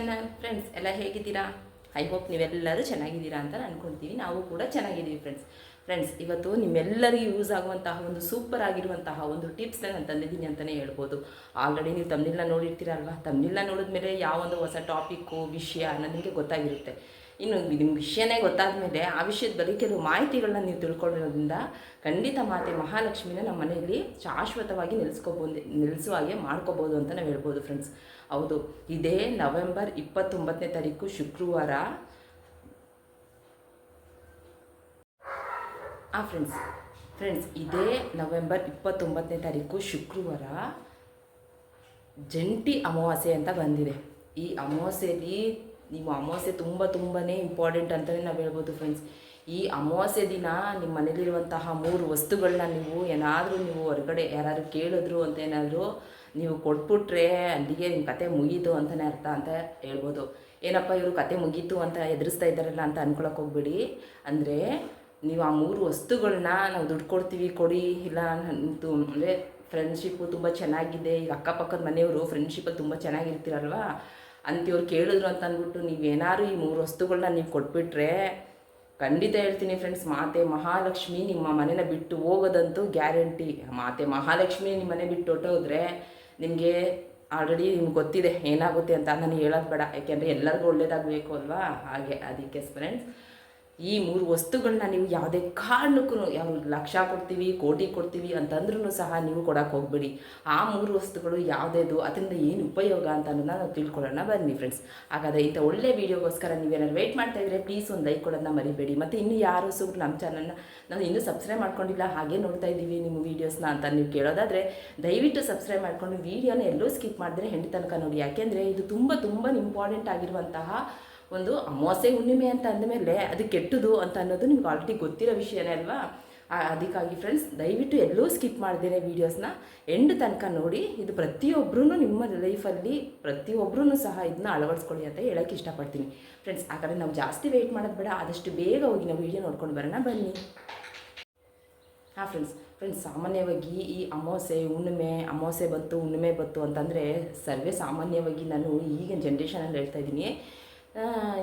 Channel friends ಎಲ್ಲ ಹೇಗಿದ್ದೀರಾ? I hope ನೀವೆಲ್ಲರೂ ಚೆನ್ನಾಗಿದ್ದೀರಾ ಅಂತ ಅಂದ್ಕೊಳ್ತೀವಿ ನಾವು ಕೂಡ ಚೆನ್ನಾಗಿದ್ದೀವಿ ಫ್ರೆಂಡ್ಸ್ ಫ್ರೆಂಡ್ಸ್ ಇವತ್ತು ನಿಮ್ಮೆಲ್ಲರಿಗೂ ಯೂಸ್ ಆಗುವಂತಹ ಒಂದು ಸೂಪರ್ ಆಗಿರುವಂತಹ ಒಂದು ಟಿಪ್ಸ್ನ ನಾನು ತಂದಿದ್ದೀನಿ ಅಂತಲೇ ಹೇಳ್ಬೋದು. ಆಲ್ರೆಡಿ ನೀವು ತಮ್ಮಿಲ್ಲ ನೋಡಿರ್ತೀರಲ್ವಾ? ಮೇಲೆ ನೋಡಿದ್ಮೇಲೆ ಯಾವೊಂದು ಹೊಸ ಟಾಪಿಕ್ಕು ವಿಷಯ ನಿಮಗೆ ಗೊತ್ತಾಗಿರುತ್ತೆ. ಇನ್ನು ನಿಮ್ಗೆ ವಿಷಯನೇ ಗೊತ್ತಾದ ಮೇಲೆ ಆ ವಿಷಯದ ಬಗ್ಗೆ ಕೆಲವು ಮಾಹಿತಿಗಳನ್ನ ನೀವು ತಿಳ್ಕೊಳ್ಳೋದ್ರಿಂದ ಖಂಡಿತ ಮಾತೆ ಮಹಾಲಕ್ಷ್ಮಿನ ನಮ್ಮ ಮನೆಯಲ್ಲಿ ಶಾಶ್ವತವಾಗಿ ನಿಲ್ಲಿಸ್ಕೋಬೋದು ನೆಲೆಸುವ ಹಾಗೆ ಮಾಡ್ಕೋಬೋದು ಅಂತ ನಾವು ಹೇಳ್ಬೋದು ಫ್ರೆಂಡ್ಸ್ ಹೌದು, ಇದೇ ನವೆಂಬರ್ ಇಪ್ಪತ್ತೊಂಬತ್ತನೇ ತಾರೀಕು ಶುಕ್ರವಾರ. ಆ ಫ್ರೆಂಡ್ಸ್ ಫ್ರೆಂಡ್ಸ್ ಇದೇ ನವೆಂಬರ್ ಇಪ್ಪತ್ತೊಂಬತ್ತನೇ ತಾರೀಕು ಶುಕ್ರವಾರ ಜಂಟಿ ಅಮಾವಾಸ್ಯೆ ಅಂತ ಬಂದಿದೆ. ಈ ಅಮಾವಾಸ್ಯೆಯಲ್ಲಿ ನೀವು ಅಮಾವಾಸ್ಯೆ ತುಂಬ ತುಂಬಾ ಇಂಪಾರ್ಟೆಂಟ್ ಅಂತಲೇ ನಾವು ಹೇಳ್ಬೋದು ಫ್ರೆಂಡ್ಸ್ ಈ ಅಮಾವಾಸ್ಯೆ ದಿನ ನಿಮ್ಮ ಮನೇಲಿರುವಂತಹ ಮೂರು ವಸ್ತುಗಳನ್ನ ನೀವು ಏನಾದರೂ ನೀವು ಹೊರಗಡೆ ಯಾರಾದರೂ ಕೇಳಿದ್ರು ಅಂತ ಏನಾದರೂ ನೀವು ಕೊಟ್ಬಿಟ್ರೆ ಅಲ್ಲಿಗೆ ನಿಮ್ಮ ಕತೆ ಮುಗೀತು ಅಂತಲೇ ಅರ್ಥ ಅಂತ ಹೇಳ್ಬೋದು. ಏನಪ್ಪ ಇವರು ಕತೆ ಮುಗೀತು ಅಂತ ಎದುರಿಸ್ತಾ ಇದ್ದಾರಲ್ಲ ಅಂತ ಅನ್ಕೊಳಕ್ಕೆ ಹೋಗ್ಬೇಡಿ. ಅಂದರೆ ನೀವು ಆ ಮೂರು ವಸ್ತುಗಳನ್ನ ನಾವು ದುಡ್ಡು ಕೊಡ್ತೀವಿ, ಕೊಡಿ, ಇಲ್ಲ ಅಂದರೆ ಫ್ರೆಂಡ್ಶಿಪ್ಪು ತುಂಬ ಚೆನ್ನಾಗಿದೆ, ಈಗ ಅಕ್ಕಪಕ್ಕದ ಮನೆಯವರು ಫ್ರೆಂಡ್ಶಿಪ್ಪಲ್ಲಿ ತುಂಬ ಚೆನ್ನಾಗಿರ್ತೀರಲ್ವಾ? ಅಂತಿವ್ರು ಕೇಳಿದ್ರು ಅಂತ ಅಂದ್ಬಿಟ್ಟು ನೀವೇನಾದ್ರು ಈ ಮೂರು ವಸ್ತುಗಳನ್ನ ನೀವು ಕೊಟ್ಬಿಟ್ರೆ ಖಂಡಿತ ಹೇಳ್ತೀನಿ ಫ್ರೆಂಡ್ಸ್ ಮಾತೆ ಮಹಾಲಕ್ಷ್ಮಿ ನಿಮ್ಮ ಮನೇನ ಬಿಟ್ಟು ಹೋಗೋದಂತೂ ಗ್ಯಾರಂಟಿ ಮಾತೆ ಮಹಾಲಕ್ಷ್ಮಿ ನಿಮ್ಮ ಮನೆ ಬಿಟ್ಟು ಹೊಟ್ಟೋದ್ರೆ ನಿಮಗೆ ಆಲ್ರೆಡಿ ನಿಮ್ಗೆ ಗೊತ್ತಿದೆ ಏನಾಗುತ್ತೆ ಅಂತ ನಾನು ಹೇಳೋದು ಬೇಡ. ಯಾಕೆಂದರೆ ಎಲ್ಲರಿಗೂ ಒಳ್ಳೇದಾಗಬೇಕು ಅಲ್ವಾ? ಹಾಗೆ, ಅದಕ್ಕೆ ಫ್ರೆಂಡ್ಸ್ ಈ ಮೂರು ವಸ್ತುಗಳನ್ನ ನೀವು ಯಾವುದೇ ಕಾರಣಕ್ಕೂ ಯಾವ ಲಕ್ಷ ಕೊಡ್ತೀವಿ, ಕೋಟಿ ಕೊಡ್ತೀವಿ ಅಂತಂದ್ರೂ ಸಹ ನೀವು ಕೊಡೋಕೆ ಹೋಗ್ಬೇಡಿ. ಆ ಮೂರು ವಸ್ತುಗಳು ಯಾವುದೇದು, ಅದರಿಂದ ಏನು ಉಪಯೋಗ ಅಂತ ಅನ್ನೋದನ್ನ ನಾವು ತಿಳ್ಕೊಳ್ಳೋಣ. ಬನ್ನಿ ಫ್ರೆಂಡ್ಸ್ ಹಾಗಾದರೆ ಇಂಥ ಒಳ್ಳೆ ವೀಡಿಯೋಗೋಸ್ಕರ ನೀವೇನಾದ್ರು ವೆಯ್ಟ್ ಮಾಡ್ತಾ ಇದ್ರೆ ಪ್ಲೀಸ್ ಒಂದು ಲೈಕ್ ಕೊಡೋದನ್ನ ಮರಿಬೇಡಿ. ಮತ್ತು ಇನ್ನೂ ಯಾರು ಸುರು ನಮ್ಮ ಚಾನಲ್ನ ನಾನು ಇನ್ನೂ ಸಬ್ಸ್ಕ್ರೈಬ್ ಮಾಡ್ಕೊಂಡಿಲ್ಲ, ಹಾಗೆ ನೋಡ್ತಾ ಇದ್ದೀವಿ ನಿಮ್ಮ ವೀಡಿಯೋಸ್ನ ಅಂತ ನೀವು ಕೇಳೋದಾದರೆ ದಯವಿಟ್ಟು ಸಬ್ಸ್ಕ್ರೈಬ್ ಮಾಡ್ಕೊಂಡು ವೀಡಿಯೋನ ಎಲ್ಲೂ ಸ್ಕಿಪ್ ಮಾಡಿದ್ರೆ ಹೆಂಡಿ ತನಕ ನೋಡಿ. ಯಾಕೆಂದರೆ ಇದು ತುಂಬ ತುಂಬ ಇಂಪಾರ್ಟೆಂಟ್ ಆಗಿರುವಂತಹ ಒಂದು ಅಮಾವಾಸ್ಯೆ ಹುಣ್ಣಿಮೆ ಅಂತ ಅಂದಮೇಲೆ ಅದು ಕೆಟ್ಟದು ಅಂತ ಅನ್ನೋದು ನಿಮ್ಗೆ ಆಲ್ರೆಡಿ ಗೊತ್ತಿರೋ ವಿಷಯನೇ ಅಲ್ವಾ? ಅದಕ್ಕಾಗಿ ಫ್ರೆಂಡ್ಸ್ ದಯವಿಟ್ಟು ಎಲ್ಲೂ ಸ್ಕಿಪ್ ಮಾಡ್ದೇನೆ ವೀಡಿಯೋಸ್ನ ಎಂಡ್ ತನಕ ನೋಡಿ, ಇದು ಪ್ರತಿಯೊಬ್ಬರೂ ನಿಮ್ಮ ಲೈಫಲ್ಲಿ ಪ್ರತಿಯೊಬ್ಬರೂ ಸಹ ಇದನ್ನ ಅಳವಡಿಸ್ಕೊಳ್ಳಿ ಅಂತ ಹೇಳೋಕ್ಕೆ ಇಷ್ಟಪಡ್ತೀನಿ. ಫ್ರೆಂಡ್ಸ್ ಆ ನಾವು ಜಾಸ್ತಿ ವೆಯ್ಟ್ ಮಾಡೋದು ಬೇಡ, ಆದಷ್ಟು ಬೇಗ ಹೋಗಿ ನಾವು ವೀಡಿಯೋ ನೋಡ್ಕೊಂಡು ಬರೋಣ, ಬನ್ನಿ. ಹಾಂ ಫ್ರೆಂಡ್ಸ್ ಫ್ರೆಂಡ್ಸ್ ಸಾಮಾನ್ಯವಾಗಿ ಈ ಅಮಾವಾಸ್ಯೆ ಹುಣ್ಣಿಮೆ, ಅಮಾವಾಸ್ಯೆ ಬಂತು, ಹುಣ್ಣಿಮೆ ಬಂತು ಅಂತಂದರೆ ಸರ್ವೇ ಸಾಮಾನ್ಯವಾಗಿ ನಾನು ಈಗಿನ ಜನ್ರೇಷನಲ್ಲಿ ಹೇಳ್ತಾ ಇದ್ದೀನಿ.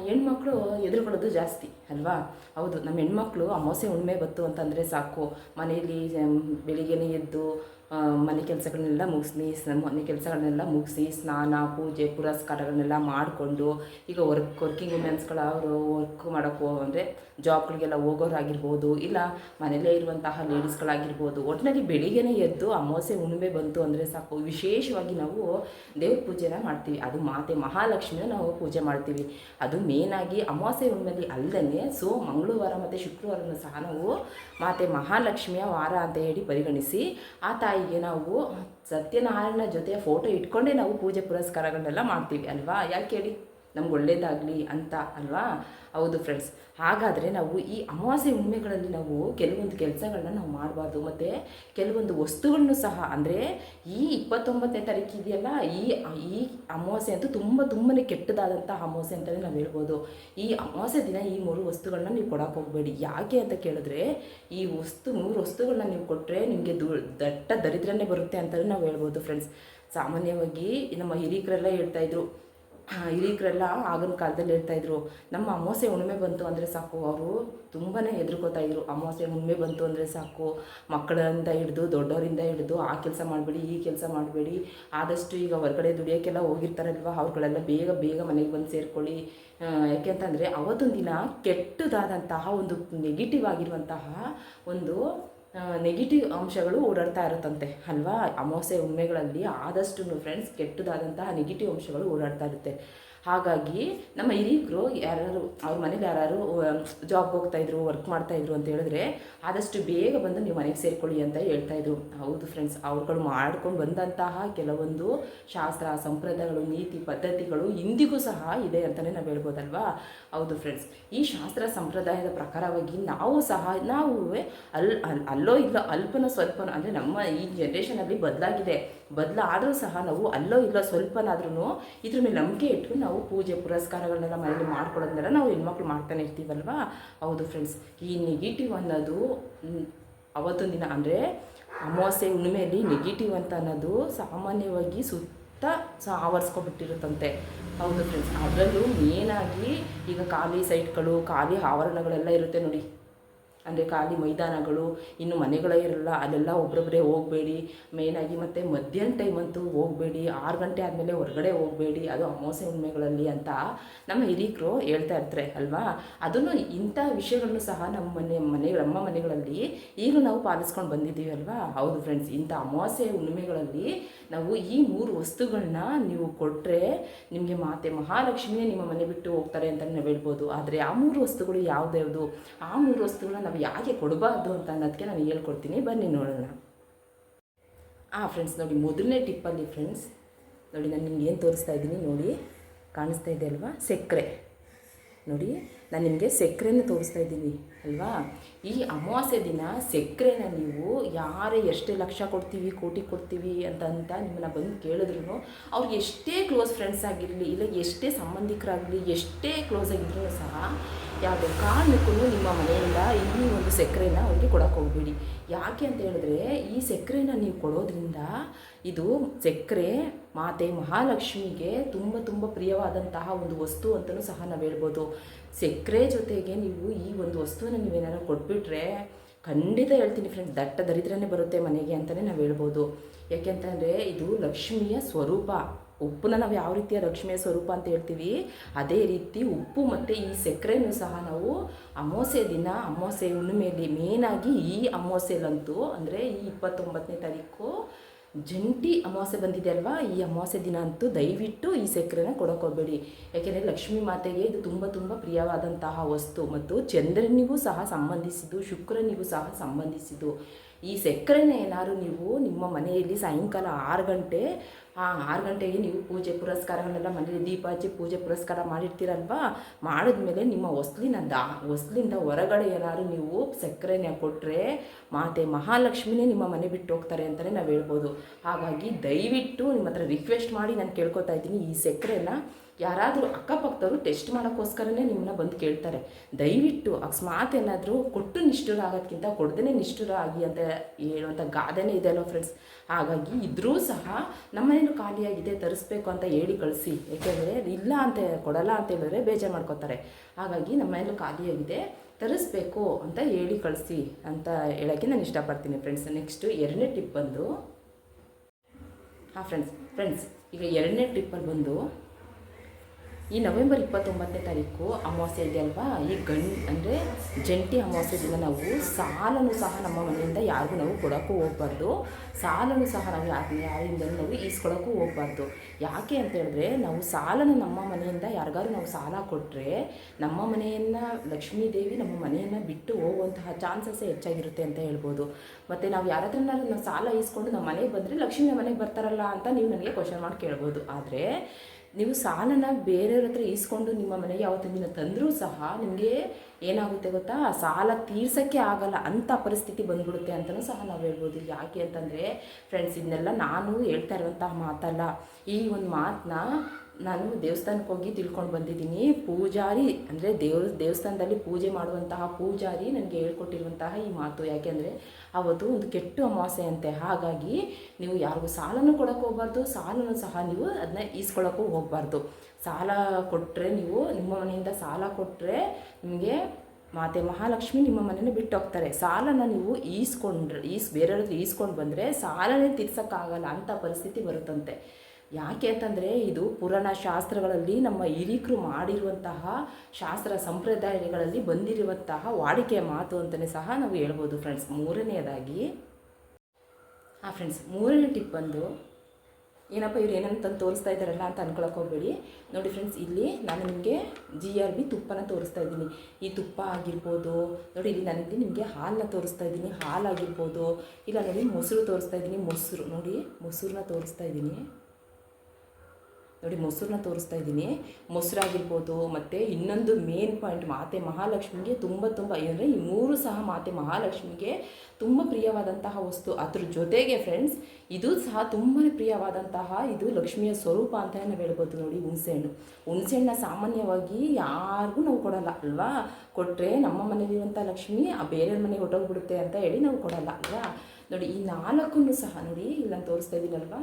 ಹೆಣ್ಮಕ್ಳು ಎದುರುಕೊಳ್ಳೋದು ಜಾಸ್ತಿ, ಅಲ್ವಾ? ಹೌದು, ನಮ್ಮ ಹೆಣ್ಮಕ್ಳು ಅಮಾವಾಸ್ಯೆ ಹುಣ್ಣಿಮೆ ಬತ್ತು ಅಂತಂದರೆ ಸಾಕು. ಮನೆಯಲ್ಲಿ ಬೆಳಿಗ್ಗೆನೇ ಎದ್ದು ಮನೆ ಕೆಲಸಗಳನ್ನೆಲ್ಲ ಮುಗಿಸಿ ಮನೆ ಕೆಲಸಗಳನ್ನೆಲ್ಲ ಮುಗಿಸಿ, ಸ್ನಾನ, ಪೂಜೆ, ಪುರಸ್ಕಾರಗಳನ್ನೆಲ್ಲ ಮಾಡಿಕೊಂಡು, ಈಗ ವರ್ಕ್ ವರ್ಕಿಂಗ್ ವುಮೆನ್ಸ್ಗಳು ಅವರು ವರ್ಕ್ ಮಾಡೋಕ್ಕೆ ಅಂದರೆ ಜಾಬ್ಗಳಿಗೆಲ್ಲ ಹೋಗೋರಾಗಿರ್ಬೋದು, ಇಲ್ಲ ಮನೆಯಲ್ಲೇ ಇರುವಂತಹ ಲೇಡೀಸ್ಗಳಾಗಿರ್ಬೋದು ಒಟ್ಟಿನಲ್ಲಿ ಬೆಳಿಗ್ಗೆನೇ ಎದ್ದು ಅಮಾವಾಸ್ಯೆ ಹುಣ್ಣಿಮೆ ಬಂತು ಅಂದರೆ ಸಾಕು, ವಿಶೇಷವಾಗಿ ನಾವು ದೇವ್ರ ಪೂಜೆನ ಮಾಡ್ತೀವಿ. ಅದು ಮಾತೆ ಮಹಾಲಕ್ಷ್ಮಿನ ನಾವು ಪೂಜೆ ಮಾಡ್ತೀವಿ. ಅದು ಮೇನಾಗಿ ಅಮಾವಾಸ್ಯೆ ಹುಣ್ಣಿಮೆಯಲ್ಲಿ ಅಲ್ಲದೆ ಸೊ ಮಂಗಳವಾರ ಮತ್ತು ಶುಕ್ರವಾರನೂ ಸಹ ನಾವು ಮಾತೆ ಮಹಾಲಕ್ಷ್ಮಿಯ ವಾರ ಅಂತ ಹೇಳಿ ಪರಿಗಣಿಸಿ, ಆ ತಾಯಿಗೆ ನಾವು ಸತ್ಯನಾರಾಯಣ ಜೊತೆ ಫೋಟೋ ಇಟ್ಕೊಂಡೇ ನಾವು ಪೂಜೆ ಪುರಸ್ಕಾರಗಳನ್ನೆಲ್ಲ ಮಾಡ್ತೀವಿ ಅಲ್ವಾ? ಯಾಕೆ ಹೇಳಿ? ನಮ್ಗೆ ಒಳ್ಳೇದಾಗಲಿ ಅಂತ ಅಲ್ವಾ? ಹೌದು ಫ್ರೆಂಡ್ಸ್ ಹಾಗಾದರೆ ನಾವು ಈ ಅಮಾವಾಸ್ಯೆ ಹುಣ್ಣಿಮೆಗಳಲ್ಲಿ ನಾವು ಕೆಲವೊಂದು ಕೆಲಸಗಳನ್ನ ನಾವು ಮಾಡಬಾರ್ದು. ಮತ್ತು ಕೆಲವೊಂದು ವಸ್ತುಗಳನ್ನು ಸಹ, ಅಂದರೆ ಈ ಇಪ್ಪತ್ತೊಂಬತ್ತನೇ ತಾರೀಕು ಇದೆಯಲ್ಲ, ಈ ಈ ಅಮಾವಾಸ್ಯೆ ಅಂತೂ ತುಂಬ ತುಂಬಾ ಕೆಟ್ಟದಾದಂಥ ಅಮಾವಾಸ್ಯೆ ಅಂತಲೇ ನಾವು ಹೇಳ್ಬೋದು. ಈ ಅಮಾವಾಸ್ಯೆ ದಿನ ಈ ಮೂರು ವಸ್ತುಗಳನ್ನ ನೀವು ಕೊಡೋಕೆ ಹೋಗಬೇಡಿ. ಯಾಕೆ ಅಂತ ಕೇಳಿದ್ರೆ, ಈ ವಸ್ತು, ಮೂರು ವಸ್ತುಗಳನ್ನ ನೀವು ಕೊಟ್ಟರೆ ನಿಮಗೆ ದು, ದಟ್ಟ ದರಿದ್ರನೇ ಬರುತ್ತೆ ಅಂತಲೇ ನಾವು ಹೇಳ್ಬೋದು ಫ್ರೆಂಡ್ಸ್ ಸಾಮಾನ್ಯವಾಗಿ ನಮ್ಮ ಹಿರಿಕರೆಲ್ಲ ಹೇಳ್ತಾಯಿದ್ರು ಹಿರಿಕರೆಲ್ಲ ಆಗಿನ ಕಾಲದಲ್ಲಿ ಹೇಳ್ತಾಯಿದ್ರು ನಮ್ಮ ಅಮಾವಾಸ್ಯೆ ಹುಣ್ಣಿಮೆ ಬಂತು ಅಂದರೆ ಸಾಕು. ಅವರು ತುಂಬಾ ಹೆದರ್ಕೋತಾ ಇದ್ರು, ಅಮಾವಾಸ್ಯೆ ಹುಣ್ಣಿಮೆ ಬಂತು ಅಂದರೆ ಸಾಕು, ಮಕ್ಕಳಿಂದ ಹಿಡಿದು ದೊಡ್ಡವರಿಂದ ಹಿಡಿದು, ಆ ಕೆಲಸ ಮಾಡಬೇಡಿ, ಈ ಕೆಲಸ ಮಾಡಬೇಡಿ, ಆದಷ್ಟು ಈಗ ಹೊರಗಡೆ ದುಡಿಯೋಕ್ಕೆಲ್ಲ ಹೋಗಿರ್ತಾರಲ್ವ, ಅವ್ರುಗಳೆಲ್ಲ ಬೇಗ ಬೇಗ ಮನೆಗೆ ಬಂದು ಸೇರ್ಕೊಳ್ಳಿ. ಯಾಕೆಂತಂದರೆ ಅವತ್ತೊಂದು ದಿನ ಕೆಟ್ಟದಾದಂತಹ ಒಂದು ನೆಗೆಟಿವ್ ಆಗಿರುವಂತಹ ಒಂದು ನೆಗೆಟಿವ್ ಅಂಶಗಳು ಓಡಾಡ್ತಾ ಇರುತ್ತಂತೆ ಅಲ್ವಾ? ಅಮಾವಾಸ್ಯೆ ಉಮ್ಮೆಗಳಲ್ಲಿ ಆದಷ್ಟು ಫ್ರೆಂಡ್ಸ್ ಕೆಟ್ಟದಾದಂತಹ ನೆಗೆಟಿವ್ ಅಂಶಗಳು ಓಡಾಡ್ತಾ ಇರುತ್ತೆ. ಹಾಗಾಗಿ ನಮ್ಮ ಹಿರಿಯರು ಯಾರು ಅವ್ರ ಮನೇಲಿ ಯಾರು ಜಾಬ್ ಹೋಗ್ತಾಯಿದ್ರು ವರ್ಕ್ ಮಾಡ್ತಾಯಿದ್ರು ಅಂತ ಹೇಳಿದ್ರೆ ಆದಷ್ಟು ಬೇಗ ಬಂದು ನೀವು ಮನೆಗೆ ಸೇರ್ಕೊಳ್ಳಿ ಅಂತ ಹೇಳ್ತಾ ಇದ್ರು. ಹೌದು ಫ್ರೆಂಡ್ಸ್ ಅವ್ರುಗಳು ಮಾಡ್ಕೊಂಡು ಬಂದಂತಹ ಕೆಲವೊಂದು ಶಾಸ್ತ್ರ, ಸಂಪ್ರದಾಯಗಳು, ನೀತಿ, ಪದ್ಧತಿಗಳು ಇಂದಿಗೂ ಸಹ ಇದೆ ಅಂತಲೇ ನಾವು ಹೇಳ್ಬೋದಲ್ವಾ? ಹೌದು ಫ್ರೆಂಡ್ಸ್ ಈ ಶಾಸ್ತ್ರ, ಸಂಪ್ರದಾಯದ ಪ್ರಕಾರವಾಗಿ ನಾವು ಸಹ, ನಾವು ಅಲ್, ಅಲ್- ಅಲ್ಲೋ ಇಲ್ಲೋ, ಅಲ್ಪನ ಸ್ವಲ್ಪ ಅಂದರೆ ನಮ್ಮ ಈ ಜನ್ರೇಷನಲ್ಲಿ ಬದಲಾಗಿದೆ. ಬದಲಾದರೂ ಸಹ ನಾವು ಅಲ್ಲೋ ಇಲ್ಲೋ ಸ್ವಲ್ಪನಾದ್ರೂ ಇದ್ರ ಮೇಲೆ ನಂಬಿಕೆ ಇಟ್ಕೊಂಡು ನಾವು ಪೂಜೆ ಪುರಸ್ಕಾರಗಳನ್ನೆಲ್ಲ ಮನೇಲಿ ಮಾಡ್ಕೊಳ್ಳೋದನ್ನೆಲ್ಲ ನಾವು ಹೆಣ್ಮಕ್ಳು ಮಾಡ್ತಾನೆ ಇರ್ತೀವಲ್ವಾ? ಹೌದು ಫ್ರೆಂಡ್ಸ್ ಈ ನೆಗೆಟಿವ್ ಅನ್ನೋದು ಅವತ್ತೊಂದು ದಿನ ಅಂದರೆ ಅಮಾವಾಸ್ಯೆ ಹುಣ್ಣಿಮೆಯಲ್ಲಿ ನೆಗೆಟಿವ್ ಅಂತ ಅನ್ನೋದು ಸಾಮಾನ್ಯವಾಗಿ ಸುತ್ತ ಸಹ ಆವರಿಸ್ಕೊಬಿಟ್ಟಿರುತ್ತಂತೆ ಹೌದು ಫ್ರೆಂಡ್ಸ್ ಅದರಲ್ಲೂ ಮೇನಾಗಿ ಈಗ ಖಾಲಿ ಸೈಟ್ಗಳು ಖಾಲಿ ಆವರಣಗಳೆಲ್ಲ ಇರುತ್ತೆ ನೋಡಿ. ಅಂದರೆ ಖಾಲಿ ಮೈದಾನಗಳು, ಇನ್ನು ಮನೆಗಳೇ ಇರಲ್ಲ, ಅಲ್ಲೆಲ್ಲ ಒಬ್ಬರೊಬ್ಬರೇ ಹೋಗಬೇಡಿ. ಮೇಯ್ನಾಗಿ ಮತ್ತು ಮಧ್ಯಾಹ್ನ ಟೈಮ್ ಅಂತೂ ಹೋಗಬೇಡಿ, ಆರು ಗಂಟೆ ಆದಮೇಲೆ ಹೊರಗಡೆ ಹೋಗಬೇಡಿ. ಅದು ಅಮಾವಾಸ್ಯೆ ಹುಣ್ಣಿಮೆಗಳಲ್ಲಿ ಅಂತ ನಮ್ಮ ಹಿರೀಕರು ಹೇಳ್ತಾ ಇರ್ತಾರೆ, ಅಲ್ವಾ? ಅದನ್ನು ಇಂಥ ವಿಷಯಗಳನ್ನು ಸಹ ನಮ್ಮ ಮನೆ ಮನೆ, ನಮ್ಮ ಮನೆಗಳಲ್ಲಿ ಈಗಲೂ ನಾವು ಪಾಲಿಸ್ಕೊಂಡು ಬಂದಿದ್ದೀವಿ, ಅಲ್ವಾ? ಹೌದು ಫ್ರೆಂಡ್ಸ್ ಇಂಥ ಅಮಾವಾಸ್ಯೆ ಹುಣ್ಣಿಮೆಗಳಲ್ಲಿ ನಾವು ಈ ಮೂರು ವಸ್ತುಗಳನ್ನ ನೀವು ಕೊಟ್ಟರೆ ನಿಮಗೆ ಮಾತೆ ಮಹಾಲಕ್ಷ್ಮಿಯೇ ನಿಮ್ಮ ಮನೆ ಬಿಟ್ಟು ಹೋಗ್ತಾರೆ ಅಂತ ನಾವು ಹೇಳ್ಬೋದು. ಆದರೆ ಆ ಮೂರು ವಸ್ತುಗಳು ಯಾವ್ದು ಆ ಮೂರು ವಸ್ತುಗಳನ್ನ ನಾವು ಯಾಕೆ ಕೊಡಬಾರ್ದು ಅಂತ ಅನ್ನೋದಕ್ಕೆ ನಾನು ಹೇಳ್ಕೊಡ್ತೀನಿ. ಬನ್ನಿ ನೋಡೋಣ. ಆ ಫ್ರೆಂಡ್ಸ್ ನೋಡಿ ಮೊದಲನೇ ಟಿಪ್ಪಲ್ಲಿ ಫ್ರೆಂಡ್ಸ್ ನೋಡಿ ನಾನು ನಿಮ್ಗೆ ಏನು ತೋರಿಸ್ತಾ ಇದ್ದೀನಿ ನೋಡಿ. ಕಾಣಿಸ್ತಾ ಇದೆ ಅಲ್ವಾ? ಸಕ್ಕರೆ ನೋಡಿ, ನಾನು ನಿಮಗೆ ಸಕ್ಕರೆನ ತೋರಿಸ್ತಾ ಇದ್ದೀನಿ. ಅಲ್ವಾ? ಈ ಅಮಾವಾಸ್ಯೆ ದಿನ ಸಕ್ಕರೆನ ನೀವು ಯಾರೇ ಎಷ್ಟೇ ಲಕ್ಷ ಕೊಡ್ತೀವಿ, ಕೋಟಿ ಕೊಡ್ತೀವಿ ಅಂತ ಅಂತ ನಿಮ್ಮನ್ನ ಬಂದು ಕೇಳಿದ್ರು ಅವ್ರು ಎಷ್ಟೇ ಕ್ಲೋಸ್ ಫ್ರೆಂಡ್ಸ್ ಆಗಿರಲಿ, ಇಲ್ಲ ಎಷ್ಟೇ ಸಂಬಂಧಿಕರಾಗಲಿ, ಎಷ್ಟೇ ಕ್ಲೋಸ್ ಆಗಿದ್ರೂ ಸಹ ಯಾವುದೇ ಕಾರಣಕ್ಕೂ ನಿಮ್ಮ ಮನೆಯಿಂದ ಈ ಒಂದು ಸಕ್ಕರೆನ ಅವ್ರಿಗೆ ಕೊಡೋಕೆ ಹೋಗ್ಬೇಡಿ. ಯಾಕೆ ಅಂತ ಹೇಳಿದ್ರೆ ಈ ಸಕ್ಕರೆನ ನೀವು ಕೊಡೋದ್ರಿಂದ ಇದು ಸಕ್ಕರೆ ಮಾತೆ ಮಹಾಲಕ್ಷ್ಮಿಗೆ ತುಂಬ ತುಂಬ ಪ್ರಿಯವಾದಂತಹ ಒಂದು ವಸ್ತು ಅಂತಲೂ ಸಹ ನಾವು ಹೇಳ್ಬೋದು. ಸಕ್ಕರೆ ಜೊತೆಗೆ ನೀವು ಈ ಒಂದು ವಸ್ತುವನ್ನು ನೀವೇನಾದ್ರು ಕೊಟ್ಬಿಟ್ರೆ ಖಂಡಿತ ಹೇಳ್ತೀನಿ ಫ್ರೆಂಡ್ಸ್ ದಟ್ಟ ದರಿದ್ರನೇ ಬರುತ್ತೆ ಮನೆಗೆ ಅಂತಲೇ ನಾವು ಹೇಳ್ಬೋದು. ಯಾಕೆಂತಂದರೆ ಇದು ಲಕ್ಷ್ಮಿಯ ಸ್ವರೂಪ. ಉಪ್ಪನ್ನ ನಾವು ಯಾವ ರೀತಿಯ ಲಕ್ಷ್ಮಿಯ ಸ್ವರೂಪ ಅಂತ ಹೇಳ್ತೀವಿ, ಅದೇ ರೀತಿ ಉಪ್ಪು ಮತ್ತು ಈ ಸಕ್ಕರೆನೂ ಸಹ ನಾವು ಅಮಾವಾಸ್ಯೆ ದಿನ, ಅಮಾವಾಸ್ಯೆ ಹುಣ್ಣಿಮೆಯಲ್ಲಿ ಮೇನಾಗಿ ಈ ಅಮಾವಾಸ್ಯೆಲಂತು ಅಂದರೆ ಈ ಇಪ್ಪತ್ತೊಂಬತ್ತನೇ ತಾರೀಕು ಜಂಟಿ ಅಮಾವಾಸ್ಯೆ ಬಂದಿದೆ ಅಲ್ವಾ? ಈ ಅಮಾವಾಸ್ಯೆ ದಿನ ಅಂತೂ ದಯವಿಟ್ಟು ಈ ಸಕ್ಕರೆನ ಕೊಡೋಕೋಬೇಡಿ ಯಾಕೆಂದರೆ ಲಕ್ಷ್ಮೀ ಮಾತೆಗೆ ಇದು ತುಂಬ ತುಂಬ ಪ್ರಿಯವಾದಂತಹ ವಸ್ತು. ಮತ್ತು ಚಂದ್ರನಿಗೂ ಸಹ ಸಂಬಂಧಿಸಿದ್ದು, ಶುಕ್ರನಿಗೂ ಸಹ ಸಂಬಂಧಿಸಿದ್ದು. ಈ ಸಕ್ಕರೆನ ಏನಾದ್ರು ನೀವು ನಿಮ್ಮ ಮನೆಯಲ್ಲಿ ಸಾಯಂಕಾಲ ಆರು ಗಂಟೆ, ಆ ಆರು ಗಂಟೆಗೆ ನೀವು ಪೂಜೆ ಪುರಸ್ಕಾರಗಳನ್ನೆಲ್ಲ ಮನೇಲಿ ದೀಪ ಹಚ್ಚಿ ಪೂಜೆ ಪುರಸ್ಕಾರ ಮಾಡಿರ್ತೀರಲ್ವಾ? ಮಾಡಿದ್ಮೇಲೆ ನಿಮ್ಮ ಹೊಸ್ಲಿನ ದಾ, ಹೊಸ್ಲಿಂದ ಹೊರಗಡೆ ಏನಾದ್ರು ನೀವು ಸಕ್ಕರೆನ ಕೊಟ್ಟರೆ ಮಾತೆ ಮಹಾಲಕ್ಷ್ಮಿನೇ ನಿಮ್ಮ ಮನೆ ಬಿಟ್ಟು ಹೋಗ್ತಾರೆ ಅಂತಲೇ ನಾವು ಹೇಳ್ಬೋದು. ಹಾಗಾಗಿ ದಯವಿಟ್ಟು ನಿಮ್ಮ ಹತ್ರ ರಿಕ್ವೆಸ್ಟ್ ಮಾಡಿ ನಾನು ಕೇಳ್ಕೊತಾ ಇದ್ದೀನಿ ಈ ಸಕ್ಕರೆನ ಯಾರಾದರೂ ಅಕ್ಕಪಕ್ಕದವರು ಟೆಸ್ಟ್ ಮಾಡೋಕ್ಕೋಸ್ಕರನೇ ನಿಮ್ಮನ್ನ ಬಂದು ಕೇಳ್ತಾರೆ. ದಯವಿಟ್ಟು ಅಕಸ್ಮಾತ್ ಏನಾದರೂ ಕೊಟ್ಟು ನಿಷ್ಠುರ ಆಗೋದಕ್ಕಿಂತ ಕೊಡ್ದೇ ನಿಷ್ಠುರ ಆಗಿ ಅಂತ ಹೇಳುವಂಥ ಗಾದೆನೇ ಇದೆ ಅಲ್ವ ಫ್ರೆಂಡ್ಸ್ ಹಾಗಾಗಿ ಇದ್ರೂ ಸಹ ನಮ್ಮನೇನು ಖಾಲಿಯಾಗಿದೆ, ತರಿಸ್ಬೇಕು ಅಂತ ಹೇಳಿ ಕಳಿಸಿ. ಯಾಕೆಂದರೆ ಇಲ್ಲ ಅಂತ ಕೊಡಲ್ಲ ಅಂತ ಹೇಳಿದ್ರೆ ಬೇಜಾರು ಮಾಡ್ಕೋತಾರೆ. ಹಾಗಾಗಿ ನಮ್ಮ ಮನೇಲೂ ಖಾಲಿಯಾಗಿದೆ, ತರಿಸ್ಬೇಕು ಅಂತ ಹೇಳಿ ಕಳಿಸಿ ಅಂತ ಹೇಳೋಕ್ಕೆ ನಾನು ಇಷ್ಟಪಡ್ತೀನಿ ಫ್ರೆಂಡ್ಸ್ ನೆಕ್ಸ್ಟು ಎರಡನೇ ಟಿಪ್ ಬಂದು, ಹಾಂ ಫ್ರೆಂಡ್ಸ್ ಫ್ರೆಂಡ್ಸ್ ಈಗ ಎರಡನೇ ಟಿಪ್ಪಲ್ಲಿ ಬಂದು ಈ ನವೆಂಬರ್ ಇಪ್ಪತ್ತೊಂಬತ್ತನೇ ತಾರೀಕು ಅಮಾವಾಸ್ಯೆ ಇದೆ ಅಲ್ವಾ? ಈ ಗಣ್ ಅಂದರೆ ಜಂಟಿ ಅಮಾವಾಸ್ಯೆ ದಿನ ನಾವು ಸಾಲನು ಸಹ ನಮ್ಮ ಮನೆಯಿಂದ ಯಾರಿಗೂ ನಾವು ಕೊಡೋಕ್ಕೂ ಹೋಗ್ಬಾರ್ದು. ಸಾಲನು ಸಹ ನಾವು ಯಾರು ಯಾರಿಂದ ನಾವು ಈಸ್ಕೊಳಕ್ಕೂ ಹೋಗ್ಬಾರ್ದು. ಯಾಕೆ ಅಂತ ಹೇಳಿದ್ರೆ ನಾವು ಸಾಲನ ನಮ್ಮ ಮನೆಯಿಂದ ಯಾರಿಗಾದ್ರೂ ನಾವು ಸಾಲ ಕೊಟ್ಟರೆ ನಮ್ಮ ಮನೆಯನ್ನು ಲಕ್ಷ್ಮೀ ದೇವಿ ನಮ್ಮ ಮನೆಯನ್ನು ಬಿಟ್ಟು ಹೋಗುವಂತಹ ಚಾನ್ಸಸ್ಸೇ ಹೆಚ್ಚಾಗಿರುತ್ತೆ ಅಂತ ಹೇಳ್ಬೋದು. ಮತ್ತು ನಾವು ಯಾರ ಹತ್ರ ನಾವು ಸಾಲ ಈಸ್ಕೊಂಡು ನಮ್ಮ ಮನೆಗೆ ಬಂದರೆ ಲಕ್ಷ್ಮೀ ಮನೆಗೆ ಬರ್ತಾರಲ್ಲ ಅಂತ ನೀವು ನನಗೆ ಕ್ವಶನ್ ಮಾಡಿ ಕೇಳ್ಬೋದು. ಆದರೆ ನೀವು ಸಾಲನ ಬೇರೆಯವ್ರ ಹತ್ರ ಈಸ್ಕೊಂಡು ನಿಮ್ಮ ಮನೆಗೆ ಯಾವತ್ತಿನ ದಿನ ತಂದರೂ ಸಹ ನಿಮಗೆ ಏನಾಗುತ್ತೆ ಗೊತ್ತಾ? ಆ ಸಾಲ ತೀರ್ಸೋಕ್ಕೆ ಆಗಲ್ಲ ಅಂಥ ಪರಿಸ್ಥಿತಿ ಬಂದ್ಬಿಡುತ್ತೆ ಅಂತಲೂ ಸಹ ನಾವು ಹೇಳ್ಬೋದು. ಯಾಕೆ ಅಂತಂದರೆ ಫ್ರೆಂಡ್ಸ್ ಇದನ್ನೆಲ್ಲ ನಾನು ಹೇಳ್ತಾ ಇರುವಂತಹ ಮಾತಲ್ಲ. ಈ ಒಂದು ಮಾತನ್ನ ನಾನು ದೇವಸ್ಥಾನಕ್ಕೆ ಹೋಗಿ ತಿಳ್ಕೊಂಡು ಬಂದಿದ್ದೀನಿ. ಪೂಜಾರಿ ಅಂದರೆ ದೇವ ದೇವಸ್ಥಾನದಲ್ಲಿ ಪೂಜೆ ಮಾಡುವಂತಹ ಪೂಜಾರಿ ನನಗೆ ಹೇಳ್ಕೊಟ್ಟಿರುವಂತಹ ಈ ಮಾತು ಯಾಕೆಂದರೆ ಅವತ್ತು ಒಂದು ಕೆಟ್ಟು ಅಮಾವಾಸ್ಯೆ ಅಂತೆ. ಹಾಗಾಗಿ ನೀವು ಯಾರಿಗೂ ಸಾಲನೂ ಕೊಡೋಕೆ ಹೋಗ್ಬಾರ್ದು, ಸಾಲನೂ ಸಹ ನೀವು ಅದನ್ನ ಈಸ್ಕೊಳ್ಳೋಕ್ಕೂ ಹೋಗಬಾರ್ದು. ಸಾಲ ಕೊಟ್ಟರೆ ನೀವು ನಿಮ್ಮ ಮನೆಯಿಂದ ಸಾಲ ಕೊಟ್ಟರೆ ನಿಮಗೆ ಮಾತೆ ಮಹಾಲಕ್ಷ್ಮಿ ನಿಮ್ಮ ಮನೇನ ಬಿಟ್ಟು ಹೋಗ್ತಾರೆ ಸಾಲನ ನೀವು ಈಸ್ಕೊಂಡ್ರೆ, ಈಸ್ ಬೇರೆಯವ್ರ ಹತ್ರ ಈಸ್ಕೊಂಡು ಬಂದರೆ ಸಾಲನೇ ತೀರ್ಸೋಕ್ಕಾಗಲ್ಲ ಅಂಥ ಪರಿಸ್ಥಿತಿ ಬರುತ್ತಂತೆ. ಯಾಕೆ ಅಂತಂದರೆ ಇದು ಪುರಾಣ ಶಾಸ್ತ್ರಗಳಲ್ಲಿ ನಮ್ಮ ಹಿರೀಕರು ಮಾಡಿರುವಂತಹ ಶಾಸ್ತ್ರ ಸಂಪ್ರದಾಯಗಳಲ್ಲಿ ಬಂದಿರುವಂತಹ ವಾಡಿಕೆಯ ಮಾತು ಅಂತಲೇ ಸಹ ನಾವು ಹೇಳ್ಬೋದು ಫ್ರೆಂಡ್ಸ್ ಮೂರನೆಯದಾಗಿ, ಹಾಂ ಫ್ರೆಂಡ್ಸ್ ಮೂರನೇ ಟಿಪ್ ಬಂದು ಏನಪ್ಪ, ಇವ್ರು ಏನಂತ ತೋರಿಸ್ತಾ ಇದ್ದಾರಲ್ಲ ಅಂತ ಅನ್ಕೊಳಕ್ಕೆ ಹೋಗಬೇಡಿ. ನೋಡಿ ಫ್ರೆಂಡ್ಸ್ ಇಲ್ಲಿ ನಾನು ನಿಮಗೆ ಜಿ ಆರ್ ಬಿ ತುಪ್ಪನ ತೋರಿಸ್ತಾ ಇದ್ದೀನಿ. ಈ ತುಪ್ಪ ಆಗಿರ್ಬೋದು, ನೋಡಿ ಇಲ್ಲಿ ನಾನಿಲ್ಲಿ ನಿಮಗೆ ಹಾಲನ್ನ ತೋರಿಸ್ತಾ ಇದ್ದೀನಿ. ಹಾಲಾಗಿರ್ಬೋದು ಇಲ್ಲ ನೋಡಿ ಮೊಸರು ತೋರಿಸ್ತಾ ಇದ್ದೀನಿ. ಮೊಸರು, ನೋಡಿ, ಮೊಸರನ್ನ ತೋರಿಸ್ತಾ ಇದ್ದೀನಿ. ನೋಡಿ ಮೊಸರನ್ನ ತೋರಿಸ್ತಾ ಇದ್ದೀನಿ. ಮೊಸರಾಗಿರ್ಬೋದು, ಮತ್ತು ಇನ್ನೊಂದು ಮೇನ್ ಪಾಯಿಂಟ್ ಮಾತೆ ಮಹಾಲಕ್ಷ್ಮಿಗೆ ತುಂಬ ತುಂಬ, ಅಂದರೆ ಈ ಮೂರು ಸಹ ಮಾತೆ ಮಹಾಲಕ್ಷ್ಮಿಗೆ ತುಂಬ ಪ್ರಿಯವಾದಂತಹ ವಸ್ತು. ಅದ್ರ ಜೊತೆಗೆ ಫ್ರೆಂಡ್ಸ್ ಇದು ಸಹ ತುಂಬಾ ಪ್ರಿಯವಾದಂತಹ ಇದು ಲಕ್ಷ್ಮಿಯ ಸ್ವರೂಪ ಅಂತ ನಾವು ಹೇಳ್ಬೋದು ನೋಡಿ ಹುಣಸೆಹಣ್ಣು ಹುಣಸೆಹಣ್ಣ ಸಾಮಾನ್ಯವಾಗಿ ಯಾರಿಗೂ ನಾವು ಕೊಡಲ್ಲ, ಅಲ್ವಾ? ಕೊಟ್ಟರೆ ನಮ್ಮ ಮನೇಲಿರುವಂಥ ಲಕ್ಷ್ಮಿ ಆ ಬೇರೆಯವ್ರ ಮನೆಗೆ ಹೊಟ್ಟೋಗ್ಬಿಡುತ್ತೆ ಅಂತ ಹೇಳಿ ನಾವು ಕೊಡಲ್ಲ, ಅಲ್ವಾ? ನೋಡಿ ಈ ನಾಲ್ಕನ್ನು ಸಹ ನೋಡಿ ಇಲ್ಲಿ ನಾನು ತೋರಿಸ್ತಾ ಇದ್ದೀನಲ್ವಾ?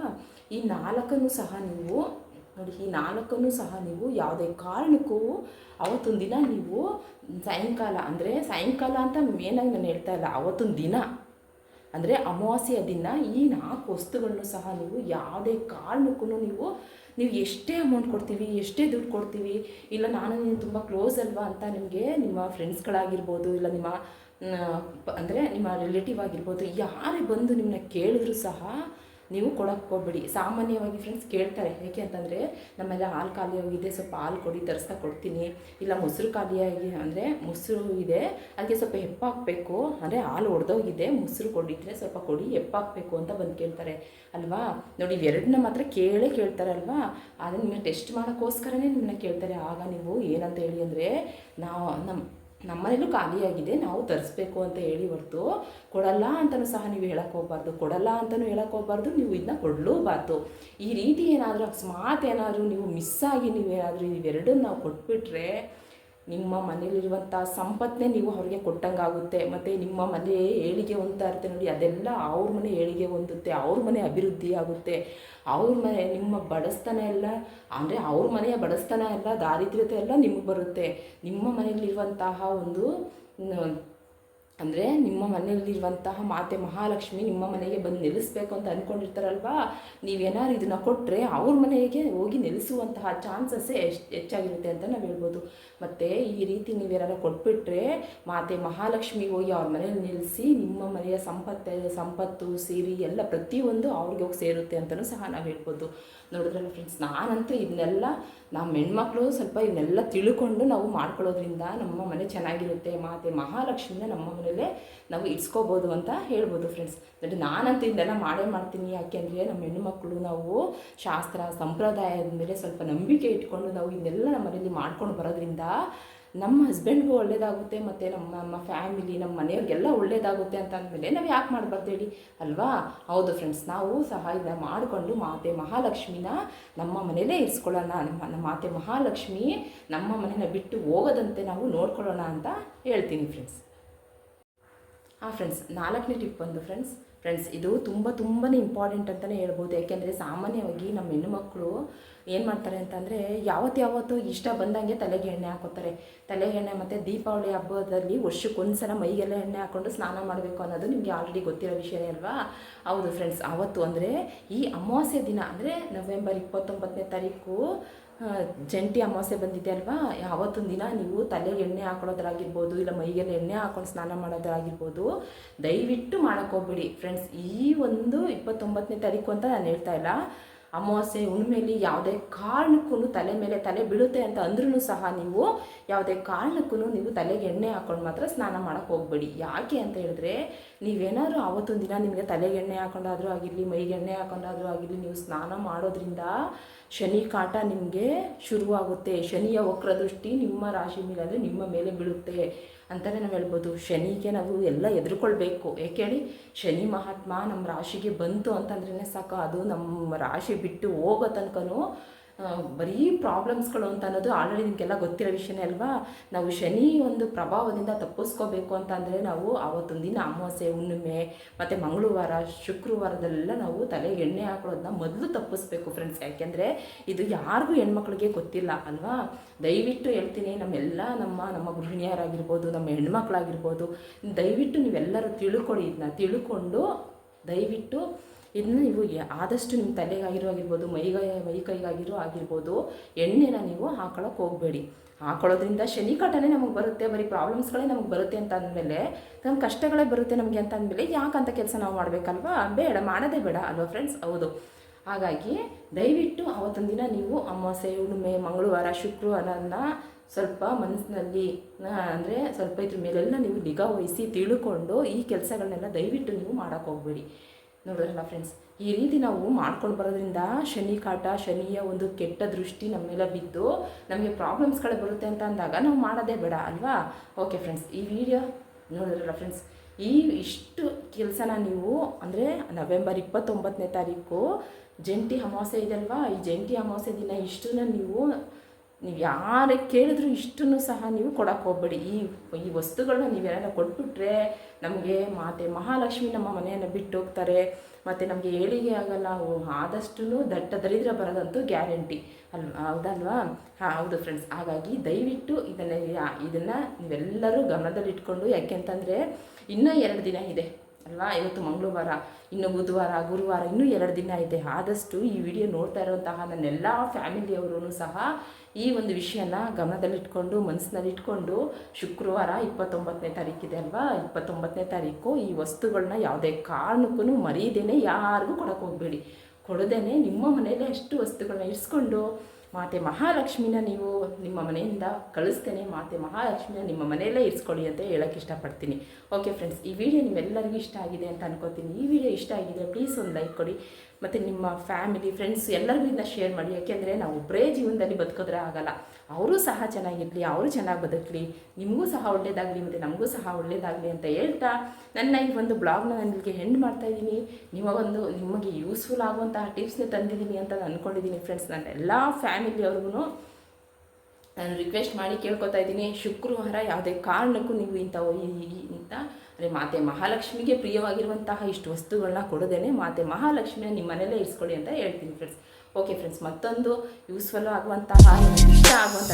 ಈ ನಾಲ್ಕನ್ನು ಸಹ ನೀವು ನೋಡಿ, ಈ ನಾಲ್ಕನ್ನು ಸಹ ನೀವು ಯಾವುದೇ ಕಾರಣಕ್ಕೂ ಅವತ್ತೊಂದು ದಿನ ನೀವು ಸಾಯಂಕಾಲ, ಅಂದರೆ ಸಾಯಂಕಾಲ ಅಂತ ಮೇನಾಗಿ ನಾನು ಹೇಳ್ತಾ ಇಲ್ಲ, ಅವತ್ತೊಂದು ದಿನ, ಅಂದರೆ ಅಮಾವಾಸ್ಯೆಯ ದಿನ ಈ ನಾಲ್ಕು ವಸ್ತುಗಳನ್ನು ಸಹ ನೀವು ಯಾವುದೇ ಕಾರಣಕ್ಕೂ ನೀವು ನೀವು ಎಷ್ಟೇ ಅಮೌಂಟ್ ಕೊಡ್ತೀವಿ, ಎಷ್ಟೇ ದುಡ್ಡು ಕೊಡ್ತೀವಿ, ಇಲ್ಲ ನಾನು ನೀನು ತುಂಬ ಕ್ಲೋಸ್ ಅಲ್ವಾ ಅಂತ ನಿಮಗೆ ನಿಮ್ಮ ಫ್ರೆಂಡ್ಸ್ಗಳಾಗಿರ್ಬೋದು ಇಲ್ಲ ನಿಮ್ಮ ಅಂದರೆ ನಿಮ್ಮ ರಿಲೇಟಿವ್ ಆಗಿರ್ಬೋದು, ಯಾರೇ ಬಂದು ನಿಮ್ಮನ್ನ ಕೇಳಿದ್ರು ಸಹ ನೀವು ಕೊಡೋಕ್ಕೆ ಹೋಗ್ಬೇಡಿ. ಸಾಮಾನ್ಯವಾಗಿ ಫ್ರೆಂಡ್ಸ್ ಕೇಳ್ತಾರೆ, ಏಕೆ ಅಂತಂದರೆ ನಮ್ಮೆಲ್ಲ ಹಾಲು ಖಾಲಿ ಹೋಗಿದೆ ಸ್ವಲ್ಪ ಹಾಲು ಕೊಡಿ ತರಿಸ್ತಾ ಕೊಡ್ತೀನಿ. ಇಲ್ಲ ಮೊಸರು ಖಾಲಿಯಾಗಿ ಅಂದರೆ ಮೊಸರು ಇದೆ ಅದಕ್ಕೆ ಸ್ವಲ್ಪ ಹೆಪ್ಪಾಕಬೇಕು. ಅಂದರೆ ಹಾಲು ಒಡೆದೋಗಿದೆ, ಮೊಸರು ಕೊಡಿದ್ರೆ ಸ್ವಲ್ಪ ಕೊಡಿ, ಹೆಪ್ಪಾಕಬೇಕು ಅಂತ ಬಂದು ಕೇಳ್ತಾರೆ. ಅಲ್ವಾ? ನೋಡಿ ಇವೆರಡನ್ನ ಮಾತ್ರ ಕೇಳೇ ಕೇಳ್ತಾರೆ ಅಲ್ವಾ? ಅದನ್ನು ಟೆಸ್ಟ್ ಮಾಡೋಕ್ಕೋಸ್ಕರನೇ ನಿಮ್ಮನ್ನ ಕೇಳ್ತಾರೆ. ಆಗ ನೀವು ಏನಂತ ಹೇಳಿ ಅಂದರೆ, ನಾವು ನಮ್ಮ ನಮ್ಮನೇಲೂ ಖಾಲಿಯಾಗಿದೆ, ನಾವು ತರಿಸ್ಬೇಕು ಅಂತ ಹೇಳಿ ಹೊರತು ಕೊಡಲ್ಲ ಅಂತಲೂ ಸಹ ನೀವು ಹೇಳಕ್ಕೆ ಹೋಗ್ಬಾರ್ದು, ಕೊಡಲ್ಲ ಅಂತಲೂ ಹೇಳಕ್ಕೆ ಹೋಗ್ಬಾರ್ದು, ನೀವು ಇದನ್ನ ಕೊಡಲೂಬಾರ್ದು. ಈ ರೀತಿ ಏನಾದರೂ ಅಕಸ್ಮಾತ್ ಏನಾದರೂ ನೀವು ಮಿಸ್ ಆಗಿ ನೀವೇನಾದರೂ ಇವೆರಡನ್ನ ನಾವು ಕೊಟ್ಬಿಟ್ರೆ ನಿಮ್ಮ ಮನೇಲಿರುವಂಥ ಸಂಪತ್ತನ್ನೇ ನೀವು ಅವ್ರಿಗೆ ಕೊಟ್ಟಂಗಾಗುತ್ತೆ. ಮತ್ತು ನಿಮ್ಮ ಮನೆ ಏಳಿಗೆ ಹೊಂದ್ತಾ ಇರುತ್ತೆ ನೋಡಿ, ಅದೆಲ್ಲ ಅವ್ರ ಮನೆ ಏಳಿಗೆ ಹೊಂದುತ್ತೆ, ಅವ್ರ ಮನೆ ಅಭಿವೃದ್ಧಿ ಆಗುತ್ತೆ. ಅವ್ರ ಮನೆ, ನಿಮ್ಮ ಬಡಸ್ತನ ಎಲ್ಲ, ಅಂದರೆ ಅವ್ರ ಮನೆಯ ಬಡಸ್ತನ ಎಲ್ಲ, ದಾರಿದ್ರ್ಯತೆ ಎಲ್ಲ ನಿಮಗೆ ಬರುತ್ತೆ. ನಿಮ್ಮ ಮನೆಯಲ್ಲಿರುವಂತಹ ಒಂದು ಅಂದರೆ ನಿಮ್ಮ ಮನೆಯಲ್ಲಿರುವಂತಹ ಮಾತೆ ಮಹಾಲಕ್ಷ್ಮಿ ನಿಮ್ಮ ಮನೆಗೆ ಬಂದು ನೆಲೆಸ್ಬೇಕು ಅಂತ ಅಂದ್ಕೊಂಡಿರ್ತಾರಲ್ವಾ ನೀವೇನಾದ್ರು ಇದನ್ನು ಕೊಟ್ಟರೆ ಅವ್ರ ಮನೆಗೆ ಹೋಗಿ ನೆಲೆಸುವಂತಹ ಚಾನ್ಸಸ್ಸೇ ಎಷ್ಟು ಹೆಚ್ಚಾಗಿರುತ್ತೆ ಅಂತ ನಾವು ಹೇಳ್ಬೋದು. ಮತ್ತು ಈ ರೀತಿ ನೀವೇನಾರು ಕೊಟ್ಬಿಟ್ರೆ ಮಾತೆ ಮಹಾಲಕ್ಷ್ಮಿ ಹೋಗಿ ಅವ್ರ ಮನೇಲಿ ನಿಲ್ಲಿಸಿ ನಿಮ್ಮ ಮನೆಯ ಸಂಪತ್ತೆ, ಸಂಪತ್ತು, ಸಿರಿ ಎಲ್ಲ ಪ್ರತಿಯೊಂದು ಅವ್ರಿಗೆ ಹೋಗಿ ಸೇರುತ್ತೆ ಅಂತಲೂ ಸಹ ನಾವು ಹೇಳ್ಬೋದು. ನೋಡಿದ್ರಲ್ಲ ಫ್ರೆಂಡ್ಸ್ ನಾನಂತೂ ಇದನ್ನೆಲ್ಲ ನಮ್ಮ ಹೆಣ್ಮಕ್ಳು ಸ್ವಲ್ಪ ಇವನ್ನೆಲ್ಲ ತಿಳ್ಕೊಂಡು ನಾವು ಮಾಡ್ಕೊಳ್ಳೋದ್ರಿಂದ ನಮ್ಮ ಮನೆ ಚೆನ್ನಾಗಿರುತ್ತೆ, ಮಾತೆ ಮಹಾಲಕ್ಷ್ಮಿನ ನಮ್ಮ ಮನೇಲೆ ನಾವು ಇಡ್ಸ್ಕೋಬೋದು ಅಂತ ಹೇಳ್ಬೋದು ಫ್ರೆಂಡ್ಸ್ ಬಟ್ ನಾನಂತೂ ಇದನ್ನೆಲ್ಲ ಮಾಡೇ ಮಾಡ್ತೀನಿ. ಯಾಕೆಂದರೆ ನಮ್ಮ ಹೆಣ್ಣುಮಕ್ಕಳು ನಾವು ಶಾಸ್ತ್ರ, ಸಂಪ್ರದಾಯದ ಮೇಲೆ ಸ್ವಲ್ಪ ನಂಬಿಕೆ ಇಟ್ಕೊಂಡು ನಾವು ಇದನ್ನೆಲ್ಲ ನಮ್ಮ ಮನೇಲಿ ಮಾಡ್ಕೊಂಡು ಬರೋದ್ರಿಂದ ನಮ್ಮ ಹಸ್ಬೆಂಡ್ಗೂ ಒಳ್ಳೇದಾಗುತ್ತೆ, ಮತ್ತು ನಮ್ಮ ನಮ್ಮ ಫ್ಯಾಮಿಲಿ ನಮ್ಮ ಮನೆಯವ್ರಿಗೆಲ್ಲ ಒಳ್ಳೇದಾಗುತ್ತೆ ಅಂತ ಅಂದಮೇಲೆ ನಾವು ಯಾಕೆ ಮಾಡಬಾರ್ದು ಹೇಳಿ? ಅಲ್ವಾ? ಹೌದು ಫ್ರೆಂಡ್ಸ್ ನಾವು ಸಹ ಇದನ್ನ ಮಾಡಿಕೊಂಡು ಮಾತೆ ಮಹಾಲಕ್ಷ್ಮಿನ ನಮ್ಮ ಮನೇಲೇ ಇರಿಸ್ಕೊಳ್ಳೋಣ. ನಮ್ಮ ನಮ್ಮ ಮಾತೆ ಮಹಾಲಕ್ಷ್ಮಿ ನಮ್ಮ ಮನೇನ ಬಿಟ್ಟು ಹೋಗದಂತೆ ನಾವು ನೋಡ್ಕೊಳ್ಳೋಣ ಅಂತ ಹೇಳ್ತೀನಿ ಫ್ರೆಂಡ್ಸ್ ಹಾಂ ಫ್ರೆಂಡ್ಸ್ ನಾಲ್ಕನೇ ಟಿಪ್ ಬಂದು ಫ್ರೆಂಡ್ಸ್ ಫ್ರೆಂಡ್ಸ್ ಇದು ತುಂಬ ತುಂಬಾ ಇಂಪಾರ್ಟೆಂಟ್ ಅಂತಲೇ ಹೇಳ್ಬೋದು. ಯಾಕೆಂದರೆ ಸಾಮಾನ್ಯವಾಗಿ ನಮ್ಮ ಹೆಣ್ಣುಮಕ್ಕಳು ಏನು ಮಾಡ್ತಾರೆ ಅಂತಂದರೆ ಯಾವತ್ತು ಯಾವತ್ತು ಇಷ್ಟ ಬಂದಂಗೆ ತಲೆಗೆ ಎಣ್ಣೆ ಹಾಕೋತಾರೆ. ತಲೆಗೆ ಎಣ್ಣೆ ಮತ್ತು ದೀಪಾವಳಿ ಹಬ್ಬದಲ್ಲಿ ವರ್ಷಕ್ಕೊಂದು ಸಲ ಮೈಗೆಲ್ಲ ಎಣ್ಣೆ ಹಾಕ್ಕೊಂಡು ಸ್ನಾನ ಮಾಡಬೇಕು ಅನ್ನೋದು ನಿಮಗೆ ಆಲ್ರೆಡಿ ಗೊತ್ತಿರೋ ವಿಷಯನೇ ಅಲ್ವಾ? ಹೌದು ಫ್ರೆಂಡ್ಸ್ ಆವತ್ತು ಅಂದರೆ ಈ ಅಮಾವಾಸ್ಯ ದಿನ ಅಂದರೆ ನವೆಂಬರ್ ಇಪ್ಪತ್ತೊಂಬತ್ತನೇ ತಾರೀಕು ಜಂಟಿ ಅಮಾವಾಸ್ಯೆ ಬಂದಿದೆ ಅಲ್ವಾ? ಯಾವತ್ತೊಂದು ದಿನ ನೀವು ತಲೆಗೆ ಎಣ್ಣೆ ಹಾಕೊಳ್ಳೋದ್ರಾಗಿರ್ಬೋದು, ಇಲ್ಲ ಮೈಗೆಲ್ಲ ಎಣ್ಣೆ ಹಾಕೊಂಡು ಸ್ನಾನ ಮಾಡೋದಾಗಿರ್ಬೋದು ದಯವಿಟ್ಟು ಮಾಡೋಕ್ಕೋಗ್ಬೇಡಿ ಫ್ರೆಂಡ್ಸ್ ಈ ಒಂದು ಇಪ್ಪತ್ತೊಂಬತ್ತನೇ ತಾರೀಕು ಅಂತ ನಾನು ಹೇಳ್ತಾ ಇಲ್ಲ. ಅಮಾವಾಸ್ಯೆ ಹುಣ್ಣಿಮೆಯಲ್ಲಿ ಯಾವುದೇ ಕಾರಣಕ್ಕೂ ತಲೆ ಮೇಲೆ ತಲೆ ಬೀಳುತ್ತೆ ಅಂತ ಅಂದ್ರೂ ಸಹ ನೀವು ಯಾವುದೇ ಕಾರಣಕ್ಕೂ ನೀವು ತಲೆಗೆ ಎಣ್ಣೆ ಹಾಕೊಂಡು ಮಾತ್ರ ಸ್ನಾನ ಮಾಡೋಕ್ಕೆ ಹೋಗಬೇಡಿ. ಯಾಕೆ ಅಂತ ಹೇಳಿದ್ರೆ ನೀವೇನಾದ್ರೂ ಆವತ್ತೊಂದು ದಿನ ನಿಮಗೆ ತಲೆಗೆ ಎಣ್ಣೆ ಹಾಕೊಂಡಾದರೂ ಆಗಿರಲಿ, ಮೈಗೆ ಎಣ್ಣೆ ಹಾಕೊಂಡಾದರೂ ಆಗಿರಲಿ, ನೀವು ಸ್ನಾನ ಮಾಡೋದ್ರಿಂದ ಶನಿ ಕಾಟ ನಿಮಗೆ ಶುರುವಾಗುತ್ತೆ. ಶನಿಯ ವಕ್ರದೃಷ್ಟಿ ನಿಮ್ಮ ರಾಶಿ ಮೇಲೆ ಅಂದರೆ ನಿಮ್ಮ ಮೇಲೆ ಬೀಳುತ್ತೆ. ಅಂತಲೇ ನಾವು ಹೇಳ್ಬೋದು, ಶನಿಗೆ ನಾವು ಎಲ್ಲ ಎದುರುಕೊಳ್ಬೇಕು. ಏಕೆ ಹೇಳಿ, ಶನಿ ಮಹಾತ್ಮ ನಮ್ಮ ರಾಶಿಗೆ ಬಂತು ಅಂತಂದ್ರೇ ಸಾಕು. ಅದು ನಮ್ಮ ರಾಶಿ ಬಿಟ್ಟು ಹೋಗೋ ತನಕನೂ ಬರೀ ಪ್ರಾಬ್ಲಮ್ಸ್ಗಳು ಅಂತ ಅನ್ನೋದು ಆಲ್ರೆಡಿ ನಿಮಗೆಲ್ಲ ಗೊತ್ತಿರೋ ವಿಷಯನೇ ಅಲ್ವಾ? ನಾವು ಶನಿ ಒಂದು ಪ್ರಭಾವದಿಂದ ತಪ್ಪಿಸ್ಕೋಬೇಕು ಅಂತಂದರೆ ನಾವು ಆವತ್ತೊಂದು ದಿನ ಅಮಾವಾಸ್ಯೆ, ಹುಣ್ಣಿಮೆ ಮತ್ತು ಮಂಗಳವಾರ, ಶುಕ್ರವಾರದಲ್ಲೆಲ್ಲ ನಾವು ತಲೆ ಎಣ್ಣೆ ಹಾಕೊಳ್ಳೋದನ್ನ ಮೊದಲು ತಪ್ಪಿಸ್ಬೇಕು ಫ್ರೆಂಡ್ಸ್ ಯಾಕೆಂದರೆ ಇದು ಯಾರಿಗೂ ಹೆಣ್ಮಕ್ಳಿಗೆ ಗೊತ್ತಿಲ್ಲ ಅಲ್ವಾ? ದಯವಿಟ್ಟು ಹೇಳ್ತೀನಿ, ನಮ್ಮೆಲ್ಲ ನಮ್ಮ ನಮ್ಮ ಗೃಹಿಣಿಯರಾಗಿರ್ಬೋದು, ನಮ್ಮ ಹೆಣ್ಮಕ್ಳಾಗಿರ್ಬೋದು, ದಯವಿಟ್ಟು ನೀವೆಲ್ಲರೂ ತಿಳ್ಕೊಳ್ಳಿ ಇದನ್ನ ತಿಳ್ಕೊಂಡು ದಯವಿಟ್ಟು ಇದನ್ನ ನೀವು ಆದಷ್ಟು ನಿಮ್ಮ ತಲೆಗಾಗಿರೋ ಆಗಿರ್ಬೋದು ಮೈಗೈ ಮೈ ಕೈಗಾಗಿರೋ ಆಗಿರ್ಬೋದು, ಎಣ್ಣೆನ ನೀವು ಹಾಕೊಳ್ಳೋಕೆ ಹೋಗಬೇಡಿ. ಹಾಕೊಳ್ಳೋದ್ರಿಂದ ಶನಿ ಕಾಟನೇ ನಮಗೆ ಬರುತ್ತೆ, ಬರೀ ಪ್ರಾಬ್ಲಮ್ಸ್ಗಳೇ ನಮಗೆ ಬರುತ್ತೆ ಅಂತ ಅಂದಮೇಲೆ ನಮ್ಮ ಕಷ್ಟಗಳೇ ಬರುತ್ತೆ ನಮಗೆ ಅಂತ ಅಂದಮೇಲೆ ಯಾಕಂತ ಕೆಲಸ ನಾವು ಮಾಡಬೇಕಲ್ವಾ? ಬೇಡ, ಮಾಡೋದೇ ಬೇಡ ಅಲ್ವಾ ಫ್ರೆಂಡ್ಸ್ ಹೌದು. ಹಾಗಾಗಿ ದಯವಿಟ್ಟು ಅವತ್ತೊಂದು ದಿನ ನೀವು ಅಮಾವಾಸ್ಯೆ ಹುಣ್ಣಿಮೆ, ಮಂಗಳವಾರ, ಶುಕ್ರವಾರನ ಸ್ವಲ್ಪ ಮನಸ್ಸಿನಲ್ಲಿ ಅಂದರೆ ಸ್ವಲ್ಪ ಇದ್ರ ಮೇಲೆಲ್ಲ ನೀವು ನಿಗಾ ವಹಿಸಿ ತಿಳ್ಕೊಂಡು ಈ ಕೆಲಸಗಳನ್ನೆಲ್ಲ ದಯವಿಟ್ಟು ನೀವು ಮಾಡೋಕ್ಕೆ ಹೋಗಬೇಡಿ. ನೋಡಿದ್ರಲ್ಲ ಫ್ರೆಂಡ್ಸ್ ಈ ರೀತಿ ನಾವು ಮಾಡ್ಕೊಂಡು ಬರೋದ್ರಿಂದ ಶನಿ ಕಾಟ ಶನಿಯ ಒಂದು ಕೆಟ್ಟ ದೃಷ್ಟಿ ನಮ್ಮ ಮೇಲೆ ಬಿದ್ದು ನಮಗೆ ಪ್ರಾಬ್ಲಮ್ಸ್ಗಳೇ ಬರುತ್ತೆ ಅಂತ ಅಂದಾಗ ನಾವು ಮಾಡೋದೇ ಬೇಡ, ಅಲ್ವಾ? ಓಕೆ ಫ್ರೆಂಡ್ಸ್ ಈ ವಿಡಿಯೋ ನೋಡಿದ್ರಲ್ಲ ಫ್ರೆಂಡ್ಸ್ ಈ ಇಷ್ಟು ಕೆಲಸನ ನೀವು ಅಂದರೆ ನವೆಂಬರ್ ಇಪ್ಪತ್ತೊಂಬತ್ತನೇ ತಾರೀಕು ಜಂಟಿ ಅಮಾವಾಸ್ಯೆ ಇದೆಯಲ್ವಾ ಈ ಜಂಟಿ ಅಮಾವಾಸ್ಯೆ ದಿನ ಇಷ್ಟನ್ನ ನೀವು ನೀವು ಯಾರೇ ಕೇಳಿದ್ರು ಇಷ್ಟನ್ನು ಸಹ ನೀವು ಕೊಡಕ್ಕೆ ಹೋಗ್ಬೇಡಿ. ಈ ಈ ವಸ್ತುಗಳನ್ನ ನೀವೇನಾರ ಕೊಟ್ಬಿಟ್ರೆ ನಮಗೆ ಮಾತೆ ಮಹಾಲಕ್ಷ್ಮಿ ನಮ್ಮ ಮನೆಯನ್ನು ಬಿಟ್ಟು ಹೋಗ್ತಾರೆ. ಮತ್ತು ನಮಗೆ ಏಳಿಗೆ ಆಗಲ್ಲ ಆದಷ್ಟು ದಟ್ಟ ದರಿದ್ರ ಬರೋದಂತೂ ಗ್ಯಾರಂಟಿ. ಅಲ್ ಹೌದಲ್ವಾ? ಹಾಂ, ಹೌದು ಫ್ರೆಂಡ್ಸ್ ಹಾಗಾಗಿ ದಯವಿಟ್ಟು ಇದನ್ನು ಇದನ್ನು ನೀವೆಲ್ಲರೂ ಗಮನದಲ್ಲಿಟ್ಕೊಂಡು ಯಾಕೆಂತಂದರೆ ಇನ್ನೂ ಎರಡು ದಿನ ಇದೆ. ಅಲ್ವಾ? ಇವತ್ತು ಮಂಗಳವಾರ, ಇನ್ನು ಬುಧವಾರ, ಗುರುವಾರ, ಇನ್ನೂ ಎರಡು ದಿನ ಇದೆ ಆದಷ್ಟು ಈ ವಿಡಿಯೋ ನೋಡ್ತಾ ಇರುವಂತಹ ನನ್ನೆಲ್ಲ ಫ್ಯಾಮಿಲಿಯವರು ಸಹ ಈ ಒಂದು ವಿಷಯನ ಗಮನದಲ್ಲಿಟ್ಕೊಂಡು, ಮನಸ್ಸಿನಲ್ಲಿಟ್ಕೊಂಡು ಶುಕ್ರವಾರ ಇಪ್ಪತ್ತೊಂಬತ್ತನೇ ತಾರೀಕಿದೆ ಅಲ್ವಾ? ಇಪ್ಪತ್ತೊಂಬತ್ತನೇ ತಾರೀಕು ಈ ವಸ್ತುಗಳನ್ನ ಯಾವುದೇ ಕಾರಣಕ್ಕೂ ಮರೀದೇನೆ ಯಾರಿಗೂ ಕೊಡೋಕೆ ಹೋಗಬೇಡಿ. ಕೊಡದೇನೆ ನಿಮ್ಮ ಮನೆಯಲ್ಲೇ ಅಷ್ಟು ವಸ್ತುಗಳನ್ನ ಇರಿಸ್ಕೊಂಡು ಮಾತೆ ಮಹಾಲಕ್ಷ್ಮಿನ ನೀವು ನಿಮ್ಮ ಮನೆಯಿಂದ ಕಳಿಸ್ತೇನೆ. ಮಾತೆ ಮಹಾಲಕ್ಷ್ಮಿನ ನಿಮ್ಮ ಮನೆಯಲ್ಲೇ ಇರಿಸ್ಕೊಳ್ಳಿ ಅಂತ ಹೇಳೋಕ್ಕೆ ಇಷ್ಟಪಡ್ತೀನಿ. ಓಕೆ ಫ್ರೆಂಡ್ಸ್ ಈ ವಿಡಿಯೋ ನಿಮ್ಮೆಲ್ಲರಿಗೂ ಇಷ್ಟ ಆಗಿದೆ ಅಂತ ಅನ್ಕೋತೀನಿ. ಈ ವಿಡಿಯೋ ಇಷ್ಟ ಆಗಿದೆ ಪ್ಲೀಸ್ ಒಂದು ಲೈಕ್ ಕೊಡಿ. ಮತ್ತು ನಿಮ್ಮ ಫ್ಯಾಮಿಲಿ ಫ್ರೆಂಡ್ಸ್ ಎಲ್ಲರಿಗೂ ಇದನ್ನ ಶೇರ್ ಮಾಡಿ. ಯಾಕೆಂದರೆ ನಾವು ಒಬ್ಬರೇ ಜೀವನದಲ್ಲಿ ಬದುಕಿದ್ರೆ ಆಗಲ್ಲ. ಅವರು ಸಹ ಚೆನ್ನಾಗಿರಲಿ, ಅವರು ಚೆನ್ನಾಗಿ ಬದುಕಲಿ, ನಿಮಗೂ ಸಹ ಒಳ್ಳೆಯದಾಗಲಿ ಮತ್ತು ನಮಗೂ ಸಹ ಒಳ್ಳೇದಾಗಲಿ ಅಂತ ಹೇಳ್ತಾ ನನ್ನ ಈ ಒಂದು ಬ್ಲಾಗ್ನ ನನಗೆ ಹೆಂಡ್ ಮಾಡ್ತಾ ಇದ್ದೀನಿ. ನಿಮ್ಮ ಒಂದು, ನಿಮಗೆ ಯೂಸ್ಫುಲ್ ಆಗುವಂತಹ ಟಿಪ್ಸ್ನೇ ತಂದಿದ್ದೀನಿ ಅಂತ ನಾನು ಅಂದ್ಕೊಂಡಿದ್ದೀನಿ ಫ್ರೆಂಡ್ಸ್ ನನ್ನ ಎಲ್ಲ ಫ್ಯಾಮಿಲಿಯವ್ರಿಗೂ ನಾನು ರಿಕ್ವೆಸ್ಟ್ ಮಾಡಿ ಕೇಳ್ಕೊತಾ ಇದ್ದೀನಿ. ಶುಕ್ರವಾರ ಯಾವುದೇ ಕಾರಣಕ್ಕೂ ನೀವು ಇಂಥ ಇಂಥ, ಅಂದರೆ ಮಾತೆ ಮಹಾಲಕ್ಷ್ಮಿಗೆ ಪ್ರಿಯವಾಗಿರುವಂತಹ ಇಷ್ಟು ವಸ್ತುಗಳನ್ನ ಕೊಡೋದೇನೆ ಮಾತೆ ಮಹಾಲಕ್ಷ್ಮಿಯ ನಿಮ್ಮ ಮನೇಲೇ ಇರಿಸ್ಕೊಳ್ಳಿ ಅಂತ ಹೇಳ್ತೀನಿ ಫ್ರೆಂಡ್ಸ್ ಓಕೆ ಫ್ರೆಂಡ್ಸ್ ಮತ್ತೊಂದು ಯೂಸ್ಫುಲ್ ಆಗುವಂತಹ ಇಷ್ಟ ಆಗುವಂಥ